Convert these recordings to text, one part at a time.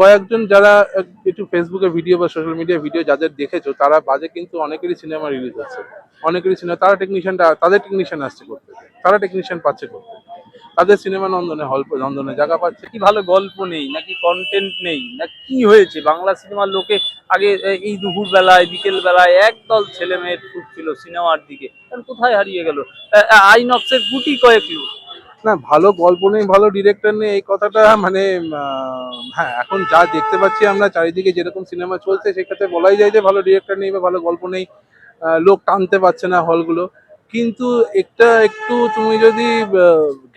কয়েকজন যারা একটু ফেসবুকে ভিডিও বা সোশ্যাল মিডিয়া ভিডিও যাদের দেখেছ, তারা বাজে কিন্তু অনেকেরই সিনেমা রিলিজ হচ্ছে। অনেকেরই সিনেমা তারা টেকনিশিয়ানটা তাদের টেকনিশিয়ান আসছে করতে। তারা টেকনিশিয়ান পাচ্ছে করতে। তাদের সিনেমা নন্দনে হল নন্দনে জায়গা পাচ্ছে। কি ভালো গল্প নেই, নাকি কন্টেন্ট নেই, না কি হয়েছে? বাংলা সিনেমার লোকে আগে, এই দুপুর বেলায় বিকেল বেলায় একদল ছেলে মেয়ের ছুটছিল সিনেমার দিকে। কোথায় হারিয়ে গেল? আইনক্সের গুটি কয়েক লোক। না, ভালো গল্প নেই, ভালো ডিরেক্টর নেই, এই কথাটা মানে হ্যাঁ এখন যা দেখতে পাচ্ছি আমরা, চারিদিকে যেরকম সিনেমা চলছে, সেক্ষেত্রে বলাই যায় যে ভালো ডিরেক্টর নেই বা ভালো গল্প নেই লোক টানতে পারছে না হলগুলো কিন্তু একটা একটু তুমি যদি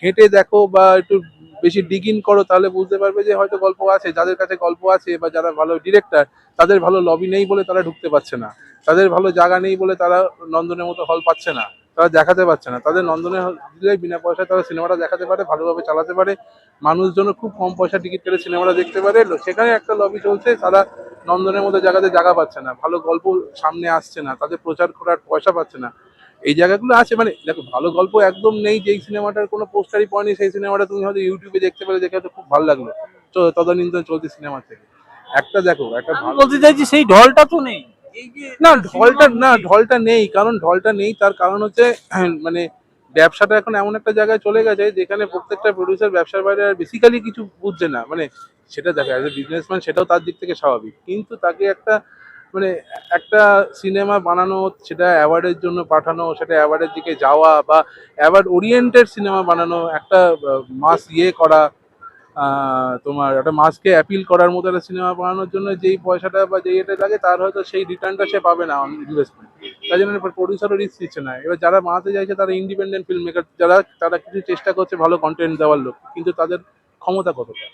ঘেঁটে দেখো বা একটু বেশি ডিগিন করো, তাহলে বুঝতে পারবে যে হয়তো গল্প আছে, যাদের কাছে গল্প আছে বা যারা ভালো ডিরেক্টর তাদের ভালো লবি নেই বলে তারা ঢুকতে পারছে না। তাদের ভালো জায়গা নেই বলে তারা নন্দনের মতো হল পাচ্ছে না। তারা দেখাতে পারছে না। তাদের নন্দনে দিলে বিনা পয়সায় তারা সিনেমাটা দেখাতে পারে ভালোভাবে চালাতে পারে। মানুষজন খুব কম পয়সা টিকিট কেটে সিনেমাটা দেখতে পারে। সেখানে একটা লবি চলছে তারা নন্দনের মধ্যে জায়গাতে জায়গা পাচ্ছে না। ভালো গল্প সামনে আসছে না তাদের প্রচার করার পয়সা পাচ্ছে না। এই জায়গাগুলো আছে মানে দেখো ভালো গল্প একদম নেই যেই সিনেমাটার কোনো পোস্টারই পড়েনি সেই সিনেমাটা তুমি হয়তো ইউটিউবে দেখতে পেলে দেখে হয়তো খুব ভালো লাগল। তো তদানীন্তন চলতি সিনেমা থেকে। একটা দেখো একটা ভালো বলতে চাইছি সেই ঢলটা তো নেই। না ঢলটা না ঢলটা নেই কারণ ঢলটা নেই তার কারণ হচ্ছে মানে ব্যবসাটা এখন এমন একটা জায়গায় চলে গেছে যেখানে প্রত্যেকটা প্রডিউসার ব্যবসার বাইরে আর বেসিক্যালি কিছু বুঝছে না। মানে সেটা দেখে অ্যাজ এ বিজনেসম্যান সেটাও তার দিক থেকে স্বাভাবিক। কিন্তু তাকে একটা মানে একটা সিনেমা বানানো সেটা অ্যাওয়ার্ডের জন্য পাঠানো সেটা অ্যাওয়ার্ডের দিকে যাওয়া বা অ্যাওয়ার্ড ওরিয়েন্টেড সিনেমা বানানো একটা মাস ইয়ে করা তোমার একটা মাসকে অ্যাপিল করার মতো একটা সিনেমা বানানোর জন্য যেই পয়সাটা বা যেই এটা লাগে, তার হয়তো সেই রিটার্নটা সে পাবে না ইনভেস্টমেন্ট তাই জন্য প্রডিউসারও রিস্ক দিচ্ছে না। এবার যারা বানাতে চাইছে, তারা ইন্ডিপেন্ডেন্ট ফিল্ম মেকার যারা, তারা কিছু চেষ্টা করছে ভালো কন্টেন্ট দেওয়ার লোক, কিন্তু তাদের ক্ষমতা কতটা?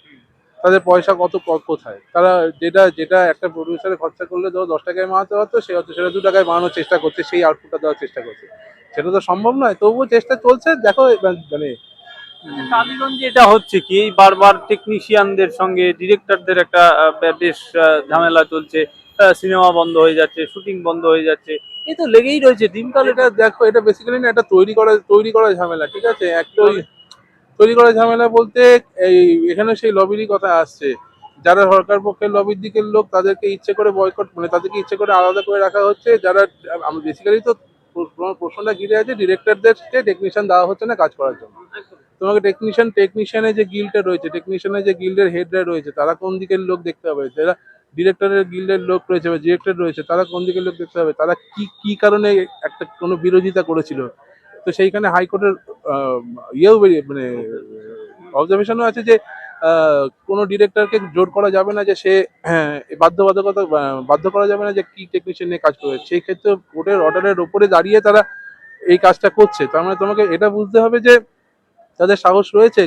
তাদের পয়সা কত কোথায়? তারা যেটা যেটা একটা প্রডিউসারে খরচা করলে ধরো দশ টাকায় বানাতে পারতো, সে হয়তো সেটা দু টাকায় বানানোর চেষ্টা করছে, সেই আউটপুটটা দেওয়ার চেষ্টা করছে। সেটা তো সম্ভব নয়, তবুও চেষ্টা চলছে। দেখো মানে টালিগঞ্জে এটা হচ্ছে কি? বারবার টেকনিশিয়ানদের সঙ্গে ডিরেক্টরদের একটা বেশ ঝামেলা চলছে। সিনেমা বন্ধ হয়ে যাচ্ছে শুটিং বন্ধ হয়ে যাচ্ছে। এই তো লেগেই রয়েছে। দিনকাল এটা দেখো এটা বেসিক্যালি না এটা তৈরি করা তৈরি করা ঝামেলা ঠিক আছে? একটা ওই তৈরি করা ঝামেলা বলতে এই এখানে সেই লবিরই কথা আসছে। যারা সরকার পক্ষের লবির দিকের লোক তাদেরকে ইচ্ছে করে বয়কট মানে তাদেরকে ইচ্ছে করে আলাদা করে রাখা হচ্ছে। যারা বেসিক্যালি তো প্রশ্নটা ঘিরে আছে ডিরেক্টরদেরকে টেকনিশিয়ান দেওয়া হচ্ছে না কাজ করার জন্য। তোমাকে টেকনিশিয়ান টেকনিশিয়ানের যে গিল্ডটা রয়েছে টেকনিশিয়ানের যে গিল্ডের হেডরা রয়েছে তারা কোন দিকের লোক দেখতে হবে যারা ডিরেক্টরের গিল্ডের লোক রয়েছে বা ডিরেক্টর রয়েছে তারা কোন দিকের লোক দেখতে হবে তারা কি কি কারণে একটা কোনো বিরোধিতা করেছিল? তো সেইখানে হাইকোর্টের ইয়েও বেরিয়ে মানে অবজারভেশনও আছে যে কোনো ডিরেক্টরকে জোর করা যাবে না যে সে হ্যাঁ, বাধ্যবাধকতা বাধ্য করা যাবে না যে কি টেকনিশিয়ান নিয়ে কাজ করবে। সেই ক্ষেত্রে কোর্টের অর্ডারের ওপরে দাঁড়িয়ে তারা এই কাজটা করছে। তার মানে তোমাকে এটা বুঝতে হবে যে তাদের সাহস রয়েছে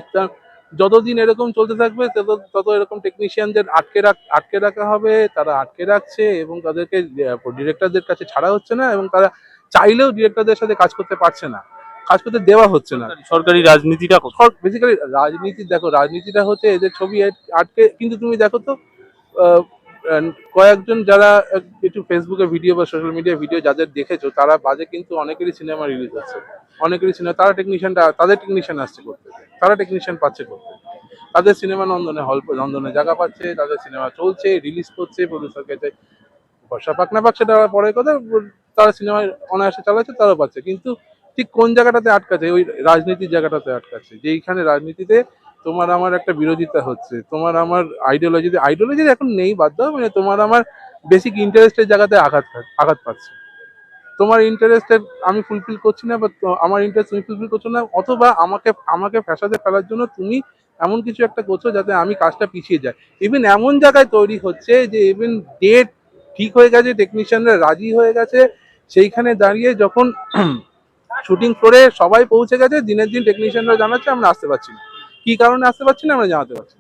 যতদিন এরকম চলতে থাকবে তত তত এরকম টেকনিশিয়ানদের আটকে রাখ আটকে রাখা হবে তারা আটকে রাখছে এবং তাদেরকে ডিরেক্টরদের কাছে ছাড়া হচ্ছে না এবং তারা চাইলেও ডিরেক্টরদের সাথে কাজ করতে পারছে না কাজ করতে দেওয়া হচ্ছে না সরকারি রাজনীতিটা? বেসিক্যালি রাজনীতি দেখো রাজনীতিটা হচ্ছে এদের ছবি আট- আটকে কিন্তু তুমি দেখো তো কয়েকজন যারা, একটু ফেসবুকে ভিডিও বা সোশ্যাল মিডিয়া ভিডিও যাদের দেখেছ, তারা বাজে কিন্তু অনেকেরই সিনেমা রিলিজ হচ্ছে অনেকেরই সিনেমা তারা টেকনিশিয়ানটা তাদের টেকনিশিয়ান আসছে করতে। তারা টেকনিশিয়ান পাচ্ছে করতে। তাদের সিনেমা নন্দনে হল নন্দনে জায়গা পাচ্ছে, তাদের সিনেমা চলছে রিলিজ করছে প্রডিউসার কাছে পয়সা পাক না পাক সেটা পরের কথা, তারা সিনেমা অনায়াসে চালাচ্ছে তারা পাচ্ছে। কিন্তু ঠিক কোন জায়গাটাতে আটকাচ্ছে, ওই রাজনীতির জায়গাটাতে আটকাচ্ছে, যেইখানে রাজনীতিতে তোমার আমার একটা বিরোধিতা হচ্ছে, তোমার আমার আইডিওলজিতে আইডিওলজি এখন নেই, বাধ্য মানে তোমার আমার বেসিক ইন্টারেস্টের জায়গাতে আঘাত আঘাত পাচ্ছে। তোমার ইন্টারেস্টের আমি ফুলফিল করছি না, বা আমার ইন্টারেস্ট তুমি ফুলফিল করছ না, অথবা আমাকে আমাকে ফ্যাসাদে ফেলার জন্য তুমি এমন কিছু একটা করছ যাতে আমি কাজটা পিছিয়ে যাই। ইভেন এমন জায়গায় তৈরি হচ্ছে যে ইভেন ডেট ঠিক হয়ে গেছে টেকনিশিয়ানরা রাজি হয়ে গেছে, সেইখানে দাঁড়িয়ে যখন শুটিং ফ্লোরে সবাই পৌঁছে গেছে, দিনের দিন টেকনিশিয়ানরা জানাচ্ছে, আমরা আসতে পারছি না। কি কারণে আসতে পারছি না, আমরা জানাতে পারছি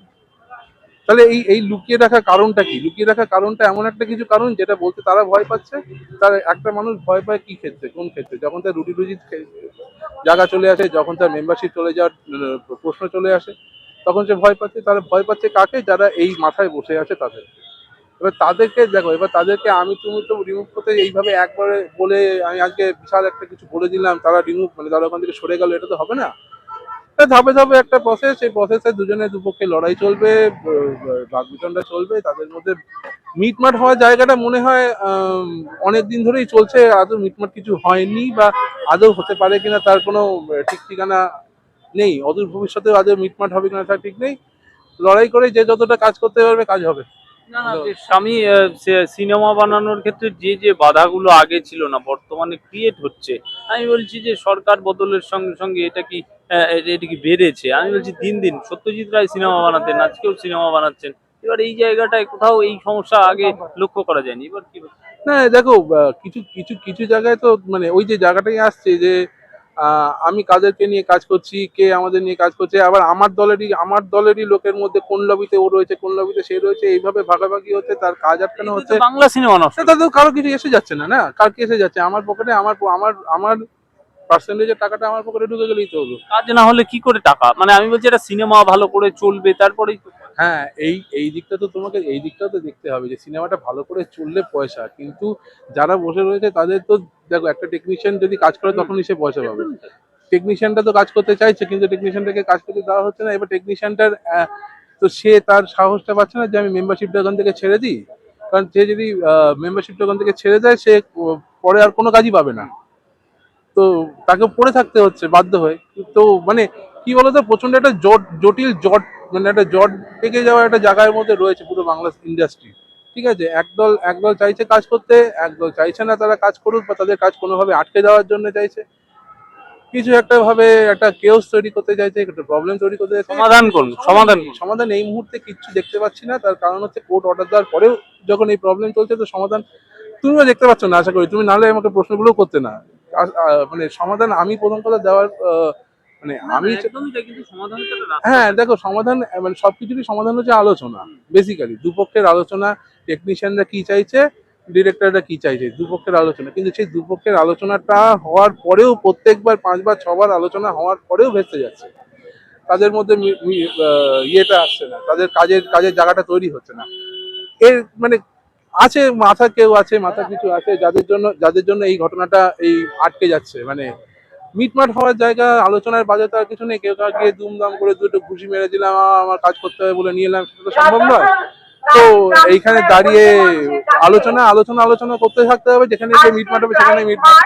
তাহলে এই এই লুকিয়ে রাখা কারণটা কি? লুকিয়ে রাখা কারণটা এমন একটা কিছু কারণ যেটা বলতে তারা ভয় পাচ্ছে? তার একটা মানুষ ভয় পায় কি ক্ষেত্রে? কোন ক্ষেত্রে? যখন তার রুটি রুজি জায়গা চলে আসে, যখন তার মেম্বারশিপ চলে যাওয়ার প্রশ্ন চলে আসে, তখন সে ভয় পাচ্ছে। তারা ভয় পাচ্ছে কাকে? যারা এই মাথায় বসে আছে তাদের। এবার তাদেরকে দেখো, এবার তাদেরকে আমি তুমি তো রিমুভ করতে এইভাবে একবারে বলে আমি আজকে বিশাল একটা কিছু বলে দিলাম, তারা রিমুভ মানে তারা ওখান থেকে সরে গেল, এটা তো হবে না। ধাপে ধাপে একটা প্রসেস সেই প্রসেসে দুজনে দুপক্ষে লড়াই চলবে বাঘ বিতণ্ডা চলবে, তাদের মধ্যে মিটমাট হওয়ার জায়গাটা মনে হয় অনেক দিন ধরেই চলছে, আদৌ মিটমাট কিছু হয়নি বা আদৌ হতে পারে কিনা তার কোনো ঠিক ঠিকানা নেই, অদূর ভবিষ্যতেও আদৌ মিটমাট হবে কিনা তার ঠিক নেই। লড়াই করে যে যতটা কাজ করতে পারবে, কাজ হবে। আহ, সিনেমা বানানোর ক্ষেত্রে যে যে বাধাগুলো আগে ছিল না বর্তমানে ক্রিয়েট হচ্ছে আমি বলছি যে সরকার বদলের সঙ্গে সঙ্গে এটা কি এটা কি বেড়েছে? আমি বলছি দিন দিন সত্যজিৎ রায় সিনেমা বানাতেন আজকেও সিনেমা বানাচ্ছেন এবার এই জায়গাটায় কোথাও এই সমস্যা আগে লক্ষ্য করা যায়নি এবার কি না দেখো কিছু কিছু কিছু জায়গায় তো মানে ওই যে জায়গাটাই আসছে যে আমি কাদেরকে নিয়ে কাজ করছি কে আমাদের নিয়ে কাজ করছে আবার আমার দলেরই আমার দলেরই লোকের মধ্যে কোন লবিতে ও রয়েছে কোন লবিতে সে রয়েছে এইভাবে ভাগাভাগি হচ্ছে তার কাজ আটকানো হচ্ছে। বাংলা সিনেমা নষ্ট। তাদের কারও কিছু এসে যাচ্ছে না না? কার কি এসে যাচ্ছে? আমার পকেটে আমার আমার আমার পার্সেন্টেজের টাকাটা আমার পকেটে ঢুকে গেলেই তো হলো কাজ না হলে কি করে টাকা? মানে আমি বলছি এটা সিনেমা ভালো করে চলবে তারপরেই তো- হ্যাঁ এই এই দিকটা তো তোমাকে এই দিকটা তো দেখতে হবে যে সিনেমাটা ভালো করে চললে পয়সা। কিন্তু যারা বসে রয়েছে তাদের তো দেখো একটা টেকনিশিয়ান যদি কাজ করে তখনই সে পয়সা পাবে। টেকনিশিয়ানটা তো কাজ করতে চাইছে কিন্তু টেকনিশিয়ানটাকে কাজ করতে দেওয়া হচ্ছে না। এবার টেকনিশিয়ানটার তো সে তার সাহসটা পাচ্ছে না যে আমি মেম্বারশিপটা ওখান থেকে ছেড়ে দিই। কারণ সে যদি মেম্বারশিপটা ওখান থেকে ছেড়ে দেয় সে পরে আর কোনো কাজই পাবে না। তো তাকে পড়ে থাকতে হচ্ছে বাধ্য হয়ে। তো মানে কি বলতো প্রচণ্ড একটা জট জটিল জট মানে একটা জট পেকে যাওয়া একটা জায়গার মধ্যে রয়েছে পুরো বাংলা ইন্ডাস্ট্রি ঠিক আছে? একদল একদল চাইছে কাজ করতে একদল চাইছে না তারা কাজ করুক বা তাদের কাজ কোনোভাবে আটকে দেওয়ার জন্য চাইছে। কিছু একটা ভাবে একটা কেওস তৈরি করতে চাইছে একটা প্রবলেম তৈরি করতে চাইছে। সমাধান করুন সমাধান সমাধান এই মুহূর্তে কিচ্ছু দেখতে পাচ্ছি না তার কারণ হচ্ছে কোর্ট অর্ডার দেওয়ার পরেও যখন এই প্রবলেম চলছে তো সমাধান তুমিও দেখতে পাচ্ছ না আশা করি। তুমি নাহলে আমাকে প্রশ্নগুলো করতে না। মানে সমাধান আমি প্রথম কথা দেওয়ার মানে আমি হ্যাঁ দেখো সমাধান মানে সবকিছুরই সমাধান হচ্ছে আলোচনা বেসিক্যালি দুপক্ষের আলোচনা টেকনিশিয়ানরা কি চাইছে ডিরেক্টররা কি চাইছে দুপক্ষের আলোচনা। কিন্তু সেই দুপক্ষের আলোচনাটা হওয়ার পরেও প্রত্যেকবার পাঁচবার ছবার আলোচনা হওয়ার পরেও ভেসে যাচ্ছে। তাদের মধ্যে ইয়েটা আসছে না তাদের কাজের কাজের জায়গাটা তৈরি হচ্ছে না। এর মানে আছে, মাথা কেউ আছে, মাথা কিছু আছে, যাদের জন্য যাদের জন্য এই ঘটনাটা এই আটকে যাচ্ছে মানে মিটমাট হওয়ার জায়গা, আলোচনার বাজে তো আর কিছু নেই, কেউ কাউকে দুমদাম করে দুটো ঘুষি মেরে দিলাম আমার কাজ করতে হবে বলে নিয়ে এলাম, সেটা তো সম্ভব নয়। তো এইখানে দাঁড়িয়ে আলোচনা আলোচনা আলোচনা করতে থাকতে হবে, যেখানে মিটমাট হবে, সেখানে মিটমাট।